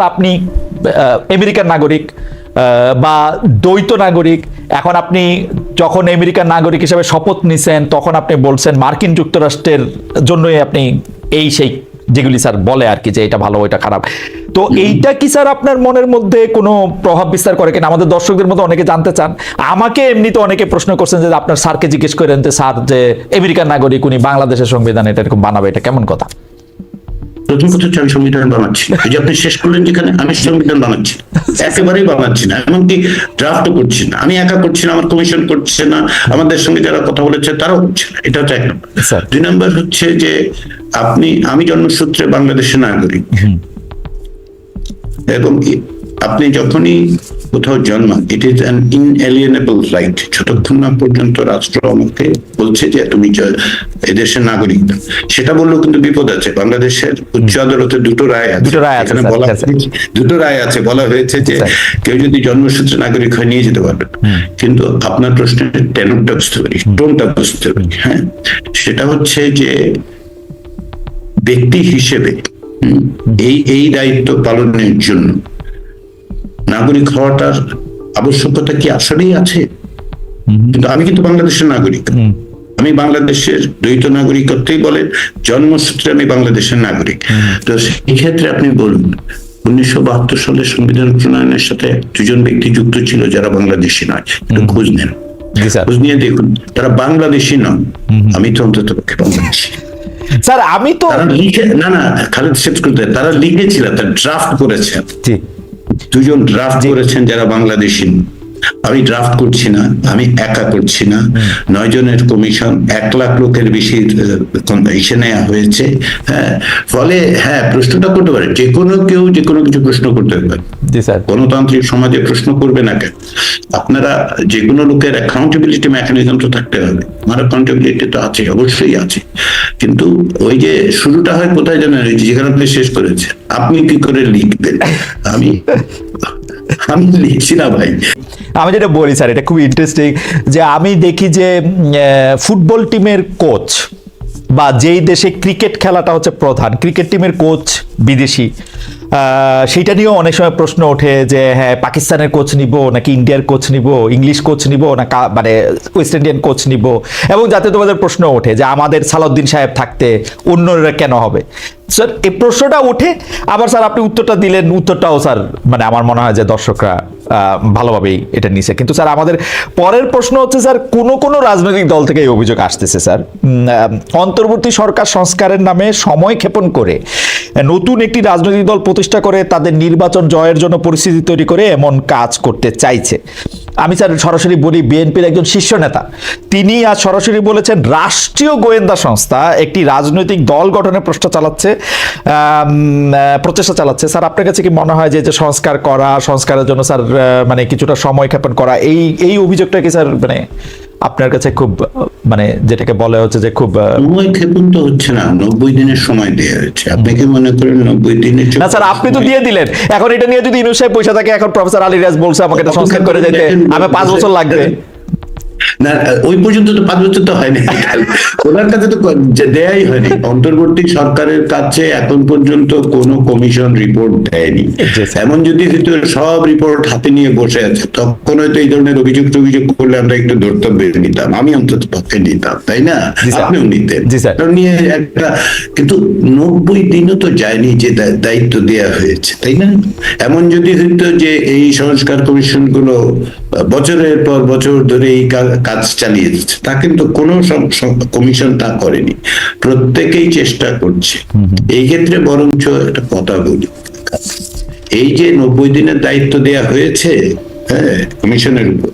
আপনি আহ, আমেরিকান নাগরিক বা দ্বৈত নাগরিক এখন আপনি যখন আমেরিকান নাগরিক হিসেবে শপথ নিছেন তখন আপনি বলছেন মার্কিন যুক্তরাষ্ট্রের জন্যই আপনি এই সেই যেগুলি স্যার বলে আর কি যে এটা ভালো এটা খারাপ। তো এইটা কি স্যার আপনার মনের মধ্যে কোনো প্রভাব বিস্তার করে কিনা? আমাদের দর্শকদের মধ্যে অনেকে জানতে চান। আমাকে এমনিতে অনেকে প্রশ্ন করছেন যে আপনার স্যারকে জিজ্ঞেস করেন যে স্যার যে আমেরিকান নাগরিক উনি বাংলাদেশের সংবিধান এটা এরকম বানাবে এটা কেমন কথা? প্রথম কথা হচ্ছে আমি সংবিধান বানাচ্ছি। এই যে আপনি শেষ করলেন যেখানে আমি সংবিধান বানাচ্ছি। একেবারেই বানাচ্ছি না। এমনকি ড্রাফটও করছি না। আমি একা করছি না আমার কমিশন করছে না আমাদের সঙ্গে যারা কথা বলেছে তারাও করছে না। এটা হচ্ছে এক নম্বর। দুই নম্বর হচ্ছে যে আপনি আমি জন্মসূত্রে বাংলাদেশের নাগরিক। এবং আপনি যখনই কোথাও জন্মান it is an inalienable right যতক্ষণ না পর্যন্ত রাষ্ট্র আমাকে বলছে যে তুমি এদেশের নাগরিক। সেটা বললেও কিন্তু বিপদ আছে। বাংলাদেশের উচ্চ আদালতে দুটো রায় আছে। দুটো রায় আছে, বলা দুটো রায় আছে। বলা হয়েছে যে কেউ যদি জন্মসূত্রে নাগরিক হয় নিয়ে যেতে পারবে। কিন্তু আপনার প্রশ্নের টেনরটা বুঝতে পারি টোনটা বুঝতে পারি হ্যাঁ? সেটা হচ্ছে যে ব্যক্তি হিসেবে এই এই দায়িত্ব পালনের জন্য নাগরিক হওয়াটার আবশ্যকতা কি আসলেই আছে? কিন্তু আমি কিন্তু বাংলাদেশের নাগরিক। আমি বাংলাদেশের দ্বৈত নাগরিকত্বই বলেন জন্মসূত্রে আমি বাংলাদেশের নাগরিক। তো সেই ক্ষেত্রে আপনি বলুন উনিশশো বাহাত্তর সালের সংবিধান প্রণয়নের সাথে দুজন ব্যক্তি যুক্ত ছিল যারা বাংলাদেশি নয় একটু খোঁজ নেন। খোঁজ নিয়ে দেখুন তারা বাংলাদেশি নন আমি তো অন্তত পক্ষে বাংলাদেশি। স্যার আমি তো লিখে না না খালেদ শেখ তারা লিখেছিলেন তারা ড্রাফট করেছেন দুজন ড্রাফট করেছেন যারা বাংলাদেশি আমি ড্রাফট করছি না আমি একা করছি না। নয় জনের কমিশন এক লাখ লোকের বেশি ইসে নেওয়া হয়েছে। হ্যাঁ ফলে হ্যাঁ প্রশ্নটা করতে পারে। যে কোনো কেউ যে কোনো কিছু প্রশ্ন করতে পারে। গণতান্ত্রিক সমাজে প্রশ্ন করবে না কেন? আপনারা যে কোনো লোকের অ্যাকাউন্টেবিলিটি মেকানিজম তো থাকতে হবে। আমার অ্যাকাউন্টেবিলিটি তো আছে অবশ্যই আছে। কিন্তু ওই যে শুরুটা হয় কোথায় জানেন? যেখানে আপনি শেষ করেছে আপনি কি করে লিখবেন? আমি আমি লিখছি না ভাই। আমি যেটা বলি, স্যার, এটা খুব ইন্টারেস্টিং যে আমি দেখি যে ফুটবল টিমের কোচ বা যেই দেশে ক্রিকেট খেলাটা হচ্ছে প্রধান ক্রিকেট টিমের কোচ বিদেশি সেইটা নিয়েও অনেক সময় প্রশ্ন ওঠে যে হ্যাঁ পাকিস্তানের কোচ নিব নাকি ইন্ডিয়ার কোচ নিব, ইংলিশ কোচ নিব না মানে ওয়েস্ট ইন্ডিয়ান কোচ নিব? এবং যাতে তোমাদের প্রশ্ন ওঠে যে, আমাদের সালাউদ্দিন সাহেব থাকতে অন্যরা কেন হবে? স্যার এই প্রশ্নটা ওঠে, আবার স্যার আপনি উত্তরটা দিলেন, উত্তরটাও স্যার মানে আমার মনে হয় যে দর্শকরা ভালোভাবেই এটা নিছে। কিন্তু স্যার, আমাদের পরের প্রশ্ন হচ্ছে, স্যার, কোন কোন রাজনৈতিক দল থেকে এই অভিযোগ আসতেছে, স্যার? অন্তর্বর্তী সরকার সংস্কারের নামে সময় ক্ষেপণ করে, নতুন একটি রাজনৈতিক দল প্রতিষ্ঠা করে, তাদের নির্বাচন জয়ের জন্য পরিস্থিতি তৈরি করে এমন কাজ করতে চাইছে। আমি স্যার সরাসরি বলি বিএনপির একজন শীর্ষ নেতা। তিনি আজ সরাসরি বলেছেন, রাষ্ট্রীয় গোয়েন্দা সংস্থা একটি রাজনৈতিক দল গঠনের প্রশ্ন চালাচ্ছে প্রচেষ্টা চালাচ্ছে। স্যার, আপনার কাছে কি মনে হয় যে যে সংস্কার করা, সংস্কারের জন্য স্যার মানে কিছুটা সময় ক্ষেপণ করা, এই এই অভিযোগটা কি স্যার মানে আপনার কাছে খুব মানে যেটাকে বলা হচ্ছে যে খুব সময় ক্ষেপণ তো হচ্ছে না নব্বই দিনের সময় দেওয়া হয়েছে। আপনি কি মনে করেন নব্বই দিনের না স্যার আপনি তো দিয়ে দিলেন। এখন এটা নিয়ে যদি ইনু সাহেব পয়সা থাকে এখন প্রফেসর আলী রাজ বলছে আমাকে এটা সংস্কার করে যেতে আমি পাঁচ বছর লাগবে। না ওই পর্যন্ত তো পাঁচ বছর তো হয়নি। ওনার কাছে তো দেয়াই হয়নি। অন্তর্বর্তী সরকারের কাছে এখন পর্যন্ত কোনো কমিশন রিপোর্ট দেয়নি। এমন যদি সব রিপোর্ট হাতে নিয়ে বসে আছে তখন হয়তো এই ধরনের অভিযোগ অভিযোগ করলে আমরা একটু ধর্তব্য নিতাম। আমি অন্তত পক্ষে নিতাম তাই না? আপনিও নিতেন। কারণ নিয়ে একটা কিন্তু নব্বই দিনও তো যায়নি যে দায়িত্ব দেয়া হয়েছে তাই না? এমন যদি হইতো যে এই সংস্কার কমিশনগুলো বছরের পর বছর ধরে এই কাজ চালিয়ে যাচ্ছে তা কিন্তু কোনো কমিশন তা করেনি। প্রত্যেকেই চেষ্টা করছে। এই ক্ষেত্রে বরঞ্চ একটা কথা বলি। এই যে নব্বই দিনের দায়িত্ব দেয়া হয়েছে হ্যাঁ কমিশনের উপর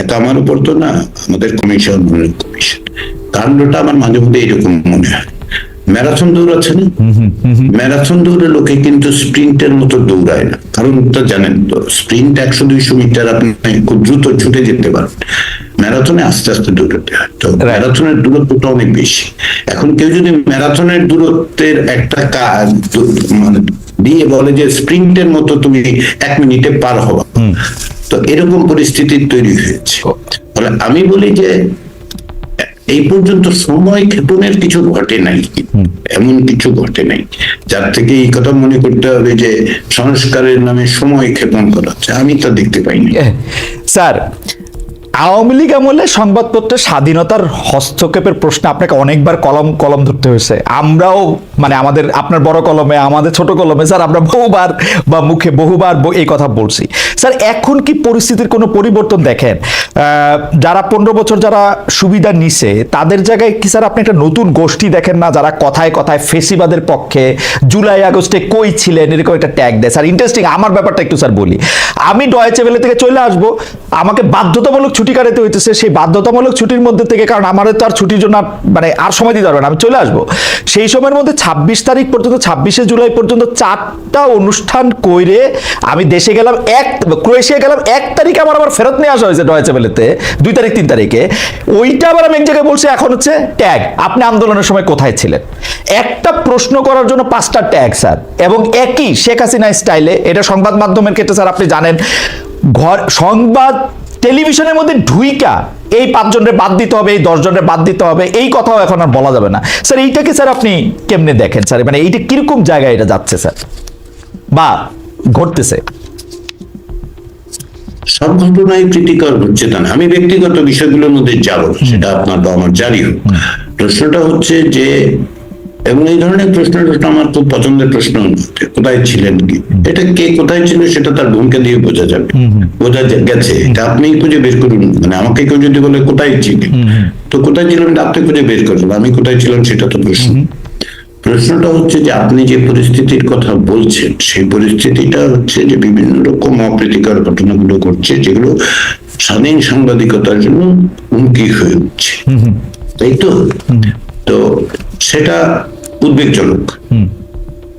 একা আমার উপর তো না আমাদের কমিশন কমিশন কাণ্ডটা আমার মাঝে মধ্যে এরকম মনে হয়। ম্যারাথন দৌড়াচ্ছে না? ম্যারাথন দৌড়ে লোকে কিন্তু স্প্রিন্টের মতো দৌড়ায় না। কারণ তো জানেন তো স্প্রিন্ট একশো দুইশো মিটার আপনি খুব দ্রুত ছুটে যেতে পারেন ম্যারাথনে আস্তে আস্তে দৌড়াতে হয়। তো ম্যারাথনের দূরত্বটা অনেক বেশি। এখন কেউ যদি ম্যারাথনের দূরত্বের একটা কাজ মানে দিয়ে বলে যে স্প্রিন্টের মতো তুমি এক মিনিটে পার হওয়া তো এরকম পরিস্থিতি তৈরি হয়েছে। ফলে আমি বলি যে এই পর্যন্ত সময় ক্ষেপণের কিছু ঘটে নাই। এমন কিছু ঘটে নাই। যার থেকে এই কথা মনে করতে হবে যে সংস্কারের নামে সময় ক্ষেপণ করা হচ্ছে। আমি তা দেখতে পাইনি। স্যার আওয়ামী লীগ আমলে সংবাদপত্রের স্বাধীনতার হস্তক্ষেপের প্রশ্নে আপনাকে অনেকবার কলম কলম ধরতে হয়েছে। আমরাও মানে আমাদের, আপনার বড় কলমে, আমাদের ছোট কলমে, স্যার, আমরা বহুবার বা মুখে বহুবার এই কথা বলছি। স্যার, এখন কি পরিস্থিতির কোনো পরিবর্তন দেখেন? যারা পনেরো বছর যারা সুবিধা নিছে, তাদের জায়গায় কি স্যার আপনি একটা নতুন গোষ্ঠী দেখেন না, যারা কথায় কথায় ফেসিবাদের পক্ষে জুলাই, আগস্টে কই ছিলেন, এরকম একটা ট্যাগ দেয়? স্যার ইন্টারেস্টিং আমার ব্যাপারটা একটু স্যার বলি। আমি ডয়েচে বেলে থেকে চলে আসব, আমাকে বাধ্যতামূলক ছুটি কাটাতে হইতেছে, সেই বাধ্যতামূলক ছুটির মধ্যে থেকে, কারণ আমাদের তো আর ছুটির জন্য মানে আর সময় দিতে পারবে না, আমি চলে আসব। সেই সময়ের মধ্যে ছাব্বিশ তারিখ পর্যন্ত, ছাব্বিশে জুলাই পর্যন্ত চারটা অনুষ্ঠান কইরে আমি দেশে গেলাম এক ক্রোয়েশিয়া গেলাম, এক তারিখে আমার আবার ফেরত নিয়ে আসা হয়েছে ডয়েচে বেলেতে দুই তারিখ, তিন তারিখে। ওইটা আবার আমি এক জায়গায় বলছি, এখন হচ্ছে ট্যাগ। আপনি আন্দোলনের সময় কোথায় ছিলেন? একটা প্রশ্ন করার জন্য পাঁচটা ট্যাগ, স্যার, এবং একই শেখ হাসিনা স্টাইলে এটা সংবাদ মাধ্যমের ক্ষেত্রে, স্যার, আপনি জানেন, ঘর, সংবাদ টেলিভিশনের মধ্যে ঢুইকা এই পাঁচজনের বাদ দিতে হবে এই দশজনের বাদ দিতে হবে এই কথাও এখন আর বলা যাবে না। স্যার এইটাকে স্যার আপনি কেমনে দেখেন? স্যার মানে এইটা কীরকম জায়গায় এটা যাচ্ছে স্যার? বা ঘটতেছে? সব ঘটনায় ক্রিটিকর হচ্ছে তা না। আমি ব্যক্তিগত বিষয়গুলোর মধ্যে যাব সেটা আপনার বা আমার হোক। প্রশ্নটা হচ্ছে যে এবং এই ধরনের প্রশ্ন আমার খুব পছন্দের প্রশ্ন। কোথায় ছিলেন কি? এটা কে কোথায় ছিল সেটা তার ভূমিকা দিয়ে বোঝা যাবে। বোঝা গেছে। এটা আপনি খুঁজে বের করুন। মানে আমাকে কেউ যদি বলে কোথায় ছিলেন? তো কোথায় ছিলেন এটা আপনি খুঁজে বের করবেন আমি কোথায় ছিলাম সেটা তো প্রশ্ন। প্রশ্নটা হচ্ছে যে আপনি যে পরিস্থিতির কথা বলছেন সেই পরিস্থিতিটা হচ্ছে যে বিভিন্ন রকম অপ্রীতিকর ঘটনাগুলো ঘটছে যেগুলো স্বাধীন সাংবাদিকতার জন্য হুমকি হয়ে উঠছে। তাই তো? তো সেটা উদ্বেগজনক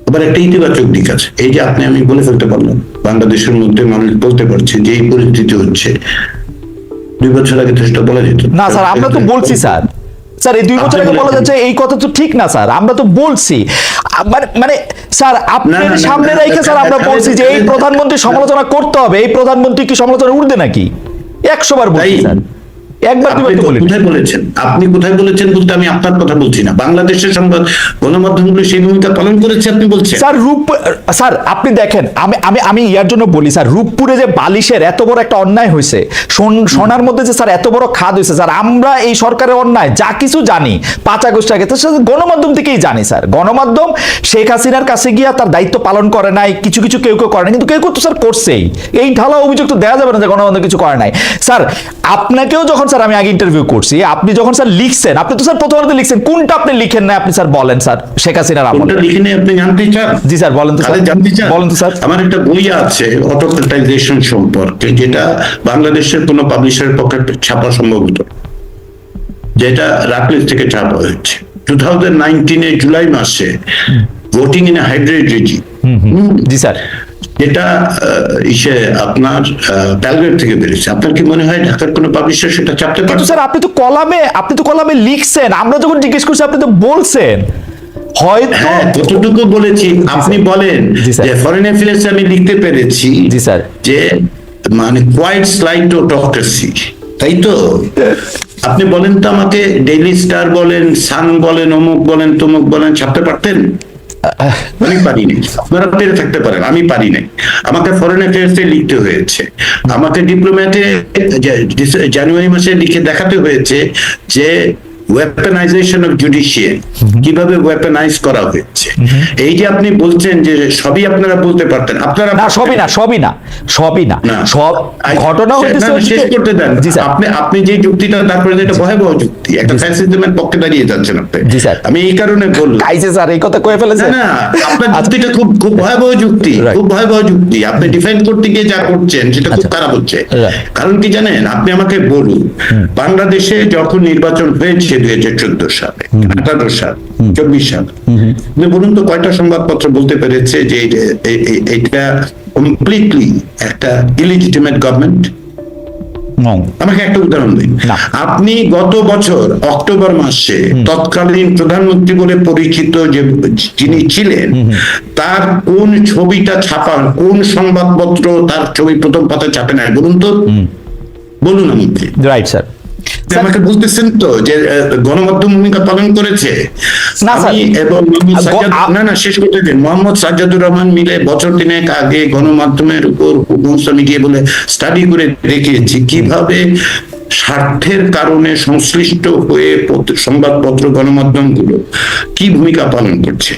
আবার একটা ইতিবাচক দিক আছে এই যে আপনি আমি বলে ফেলতে পারলাম বাংলাদেশের মধ্যে মানুষ বলতে পারছে যে এই পরিস্থিতি হচ্ছে দুই বছর আগে তো সেটা বলা যেত না স্যার আমরা তো বলছি স্যার স্যার এই দুই বছর আগে বলা যাচ্ছে এই কথা তো ঠিক না স্যার আমরা তো বলছি মানে মানে স্যার আপনার সামনে রেখে স্যার আমরা বলছি যে এই প্রধানমন্ত্রী সমালোচনা করতে হবে এই প্রধানমন্ত্রী কি সমালোচনা উঠবে নাকি একশো বার বলছি স্যার একবার কোথায় বলেছেন? আপনি কোথায় বলেছেন বলতে আমি আপনার কথা বলছি না। বাংলাদেশের সংবাদ গণমাধ্যমগুলো সেই ভূমিকা পালন করেছে আপনি বলছেন। স্যার রূপ স্যার আপনি দেখেন আমি আমি আমি ইয়ার জন্য বলি স্যার রূপপুরে যে বালিশের এত বড় একটা অন্যায় হয়েছে সোনার মধ্যে যে স্যার এত বড় খাদ হয়েছে স্যার আমরা এই সরকারের অন্যায় যা কিছু জানি পাঁচ আগস্ট আগে গণমাধ্যম থেকেই জানি স্যার। গণমাধ্যম শেখ হাসিনার কাছে গিয়া তার দায়িত্ব পালন করে নাই কিছু কিছু কেউ কেউ করে না কিন্তু কেউ কেউ তো স্যার করছেই। এই ঢালা অভিযোগ তো দেওয়া যাবে না যে গণমাধ্যম কিছু করে নাই। স্যার আপনাকেও যখন স্যার আমি আগে ইন্টারভিউ করছি। আপনি যখন স্যার লিখছেন আপনি তো স্যার প্রথমত লিখছেন। কোনটা আপনি লিখেন না আপনি স্যার বলেন স্যার শেখ হাসিনার আমলে। কোনটা লিখে নিয়ে আপনি জানতে চান? জি স্যার বলেন তো স্যার। জানতে চান? বলেন তো স্যার। আমার একটা বই আছে অটোক্রেটাইজেশন সম্পর্কে যেটা বাংলাদেশের কোনো পাবলিশারের পক্ষে ছাপা সম্ভব হতো যেটা রাকলিস থেকে ছাপা হয়েছে। টু থাউজেন্ড নাইনটিনে জুলাই মাসে ভোটিং ইন হাইড্রেট রেজি জি স্যার। যেটা ইসে আপনার ব্যালগ্রেড থেকে বেরিয়েছে। আপনার কি মনে হয় ঢাকার কোনো পাবলিশার সেটা ছাপতে কিন্তু পারবে স্যার আপনি তো কলামে আপনি তো কলামে লিখছেন। আমরা যখন জিজ্ঞেস করছি আপনি তো বলছেন। হয়তো হ্যাঁ কতটুকু বলেছি? আপনি বলেন যে ফরেন অ্যাফেয়ার্স আমি লিখতে পেরেছি জি, স্যার। যে মানে কোয়াইট স্লাইড অটোক্রেসি তাই তো? আপনি বলেন তো আমাকে ডেইলি স্টার বলেন সান বলেন অমুক বলেন তমুক বলেন ছাপতে পারতেন? আমি পারিনি আপনারা পেরে থাকতে পারেন, আমি পারি নাই। আমাকে ফরেন অ্যাফেয়ার্সে লিখতে হয়েছে। আমাকে ডিপ্লোম্যাটে জানুয়ারি মাসে লিখে দেখাতে হয়েছে যে ওয়েপেনাইজেশন অফ জুডিশিয়ারি কীভাবে ওয়েপেনাইজ করা হয়েছে? এই যে আপনি বলছেন যে সবই আপনারা বলতে পারতেন আপনারা না সবই না সবই না সবই না। সব ঘটনা না, শেষ করতে দেন। আপনি আপনি যে যুক্তিটা এটা ভয়াবহ যুক্তি একটা ফ্যাসিজমের পক্ষে দাঁড়িয়ে যাচ্ছেন আপনি। আমি এই কারণে বললাম। কাইছে স্যার এই কথা কয়ে ফেলেছে। না না আপনার আচ্ছা, যুক্তিটা খুব খুব ভয়াবহ যুক্তি খুব ভয়াবহ যুক্তি। আপনি ডিফেন্ড করতে গিয়ে যা করছেন সেটা খুব আচ্ছা। খারাপ হচ্ছে। কারণ কি জানেন আপনি আমাকে বলুন বাংলাদেশে যখন নির্বাচন হয়েছে দুই হাজার চোদ্দ সালে আঠারো সাল চব্বিশ সাল। আপনি বলুন তো কয়টা সংবাদপত্র বলতে পেরেছে যে এটা কমপ্লিটলি একটা ইলিজিটিমেট গভর্নমেন্ট আমাকে একটা উদাহরণ দিন। আপনি গত বছর অক্টোবর মাসে তৎকালীন প্রধানমন্ত্রী বলে পরিচিত যে যিনি ছিলেন তার কোন ছবিটা ছাপান কোন সংবাদপত্র তার ছবি প্রথম পাতায় ছাপে নাই? বলুন তো। বলুন আমাকে। রাইট স্যার- আমাকে বলতেছেন তো যে গণমাধ্যম ভূমিকা পালন করেছে। না, এবং না না শেষ করতে দিন মোহাম্মদ সাজ্জাদুর রহমান মিলে বছর তিনেক আগে গণমাধ্যমের উপর কুমস্তা গিয়ে বলে স্টাডি করে দেখিয়েছি। কীভাবে স্বার্থের কারণে সংশ্লিষ্ট হয়ে পত্র- সংবাদপত্র গণমাধ্যমগুলো কি ভূমিকা পালন করছে?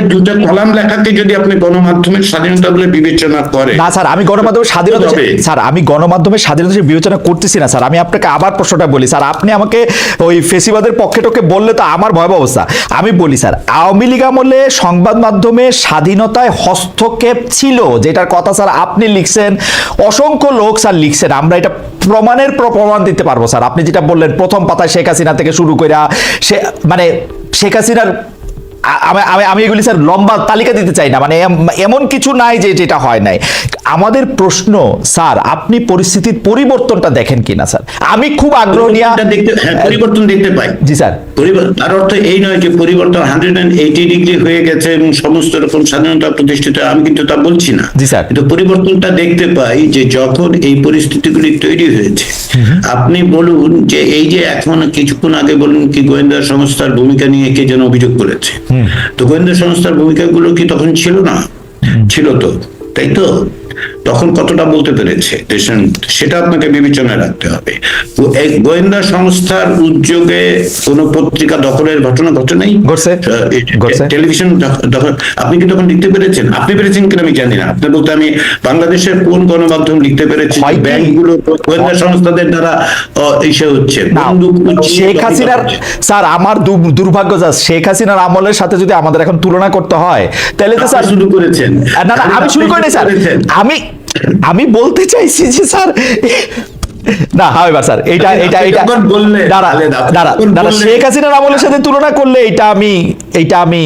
দুটো কলাম লেখাকে যদি আপনি গণমাধ্যমের স্বাধীনতা বলে বিবেচনা করেন না স্যার আমি গণমাধ্যমের স্বাধীনতা স্যার আমি গণমাধ্যমের স্বাধীনতা বিবেচনা করতেছি না স্যার। আমি আপনাকে আবার প্রশ্নটা বলি স্যার আপনি আমাকে ওই ফেসিবাদের পক্ষে টকে বললে তো আমার ভয়াবহ অবস্থা। আমি বলি স্যার আওয়ামী লীগ আমলে সংবাদ মাধ্যমে স্বাধীনতায় হস্তক্ষেপ ছিল যেটার কথা স্যার আপনি লিখছেন। অসংখ্য লোক স্যার লিখছেন। আমরা এটা প্রমাণের পর প্রমাণ দিতে পারব, স্যার। আপনি যেটা বললেন, প্রথম পাতায় শেখ হাসিনা থেকে শুরু করে সে মানে শেখ হাসিনার আমি আমি এগুলি স্যার লম্বা তালিকা দিতে চাই না। মানে এম- এমন কিছু নাই যে যেটা হয় নাই। আমাদের প্রশ্ন স্যার আপনি পরিস্থিতির পরিবর্তনটা দেখেন কিনা স্যার? আমি খুব আগ্রহ নিয়ে দেখতে হ্যাঁ পরিবর্তন দেখতে পাই। জি স্যার। তার অর্থ এই নয় যে পরিবর্তন হান্ড্রেড অ্যান্ড এইটি ডিগ্রি হয়ে গেছে এবং সমস্ত রকম স্বাধীনতা প্রতিষ্ঠিত আমি কিন্তু তা বলছি না। জি, স্যার। কিন্তু পরিবর্তনটা দেখতে পাই যে যখন এই পরিস্থিতিগুলি তৈরি হয়েছে আপনি বলুন যে এই যে এখন কিছুক্ষণ আগে বলুন কি গোয়েন্দা সংস্থার ভূমিকা নিয়ে কে যেন অভিযোগ করেছে। তো গোয়েন্দা সংস্থার ভূমিকাগুলো কি তখন ছিল না? ছিল তো। তাই তো? তখন কতটা বলতে পেরেছে? সেটা আপনাকে বিবেচনায় রাখতে হবে। গোয়েন্দা সংস্থার উদ্যোগে কোন পত্রিকা দখলের ঘটনা ঘটে নাই। টেলিভিশন আপনি কি তখন লিখতে পেরেছেন? আপনি পেরেছেন কিনা আমি জানি না। আপনি বলতে আমি বাংলাদেশের কোন গণমাধ্যম লিখতে পেরেছি? ব্যাংকগুলো গোয়েন্দা সংস্থাদের দ্বারা ইসে হচ্ছে। শেখ হাসিনার স্যার আমার দুর্ভাগ্য যা শেখ হাসিনার আমলের সাথে যদি আমাদের এখন তুলনা করতে হয় তাহলে তো স্যার শুরু করেছেন। না না আমি শুরু করিনি স্যার। আমি আমি বলতে চাইছি যে স্যার না হাওয়েবার স্যার এটা এটা এটা দাঁড়া দাঁড়া দাঁড়া শেখ হাসিনার আমলের সাথে তুলনা করলে এটা আমি এইটা আমি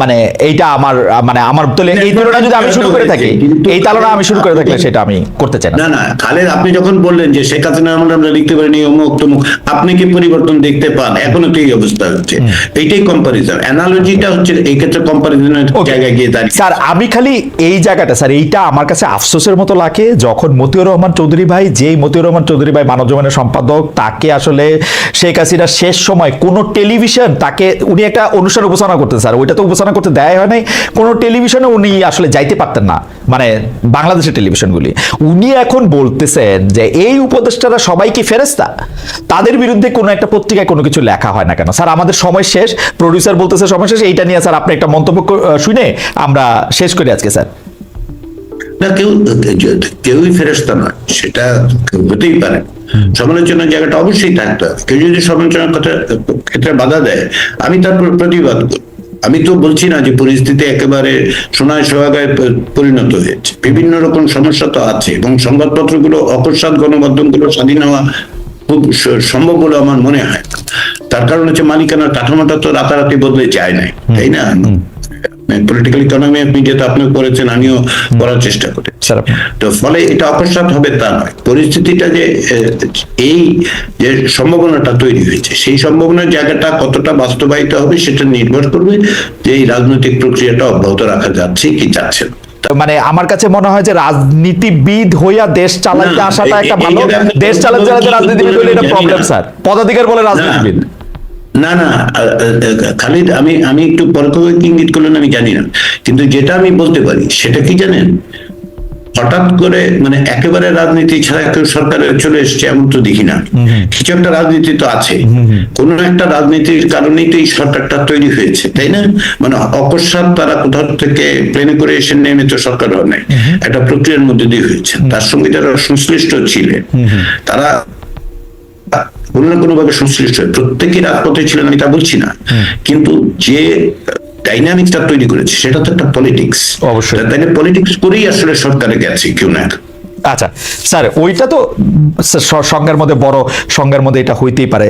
মানে এইটা আমার মানে আমার তুলে এই তুলনা যদি আমি শুরু করে থাকি এই তুলনা আমি শুরু করে থাকলে সেটা আমি করতে চাই না। না না খালেদ আপনি যখন বললেন যে শেখ হাসিনার আমলে আমরা লিখতে পারিনি অমুক তমুক আপনি কি পরিবর্তন দেখতে পান? এখনও তো এই অবস্থা হচ্ছে? এইটাই কম্পারিজন অ্যানালজিটা হচ্ছে এই ক্ষেত্রে কম্পারিজনের জায়গায় গিয়ে দাঁড়িয়ে। স্যার আমি খালি এই জায়গাটা স্যার এইটা আমার কাছে আফসোসের মতো লাগে যখন মতিউর রহমান চৌধুরী ভাই যেই মতিউর রহমান চৌধুরী ভাই মানব জীবনের সম্পাদক, তাকে আসলে শেখ হাসিনার শেষ সময় কোন টেলিভিশন তাকে উনি একটা অনুষ্ঠান উপস্থাপনা করতেন স্যার। ওইটা তো উপস্থাপনা করতে দেয় হয় নাই। কোন টেলিভিশনে উনি আসলে যাইতে পারতেন না। মানে বাংলাদেশের টেলিভিশনগুলি। উনি এখন বলতেছেন যে এই উপদেষ্টারা সবাই কি ফেরেস্তা তাদের বিরুদ্ধে কোনো একটা পত্রিকায় কোনো কিছু লেখা হয় না কেন? স্যার, আমাদের সময় শেষ। প্রডিউসার বলতেছে সময় শেষ। এইটা নিয়ে স্যার আপনি একটা মন্তব্য শুনে আমরা শেষ করি আজকে, স্যার। না কেউ কেউই ফেরস্তা নয় সেটা হতেই পারে। সমালোচনার জায়গাটা অবশ্যই থাকতে হবে। কেউ যদি সমালোচনার কথা ক্ষেত্রে বাধা দেয় আমি তার প্রতিবাদ করব আমি তো বলছি না যে পরিস্থিতি একেবারে সোনায় সোহাগায় পরিণত হয়েছে। বিভিন্ন রকম সমস্যা তো আছে এবং সংবাদপত্রগুলো অকস্মাৎ গণমাধ্যমগুলো স্বাধীন হওয়া খুব সম্ভব বলে আমার মনে হয় তার কারণ হচ্ছে মালিকানার কাঠামোটা তো রাতারাতি বদলে যায় নাই তাই না? পলিটিক্যাল ইকোনমি আপনি যেটা আপনি করেছেন আমিও করার চেষ্টা করি তো ফলে এটা অকস্মাৎ হবে তা নয়। পরিস্থিতিটা যে এই যে সম্ভাবনাটা তৈরি হয়েছে সেই সম্ভাবনার জায়গাটা কতটা বাস্তবায়িত হবে সেটা নির্ভর করবে যে এই রাজনৈতিক প্রক্রিয়াটা অব্যাহত রাখা যাচ্ছে কি যাচ্ছে না। মানে আমার কাছে মনে হয় যে রাজনীতিবিদ হইয়া দেশ চালাইতে আসাটা একটা ভালো দেশ চালাতে চালাতে রাজনীতিবিদ হলে এটা প্রবলেম স্যার। পদাধিকার বলে রাজনীতিবিদ। না না খালিদ আমি আমি একটু পরোক্ষ ইঙ্গিত করলেন আমি জানি না। কিন্তু যেটা আমি বলতে পারি সেটা কি জানেন? হঠাৎ করে মানে একেবারে রাজনীতি ছাড়া কেউ সরকারে চলে এসছে এমন তো দেখি না। কিছু একটা রাজনীতি তো আছে। কোন একটা রাজনীতির কারণেই তো এই সরকারটা তৈরি হয়েছে তাই না? মানে অকস্মাৎ তারা কোথাও থেকে প্লেনে করে এসে নেমে তো সরকার হয় নাই। একটা প্রক্রিয়ার মধ্যে দিয়ে হয়েছে। তার সঙ্গে যারা সংশ্লিষ্ট ছিলেন তারা কোনো না কোনো ভাবে সংশ্লিষ্ট প্রত্যেকে রাজপথে ছিলেন আমি তা বলছি না। কিন্তু যে ডাইনামিক্সটা তৈরি করেছে সেটা তো একটা পলিটিক্স অবশ্যই। তাই পলিটিক্স করেই আসলে সরকারে গেছে কেউ না আচ্ছা স্যার ওইটা তো সংজ্ঞার মধ্যে বড় সংজ্ঞার মধ্যে এটা হইতেই পারে।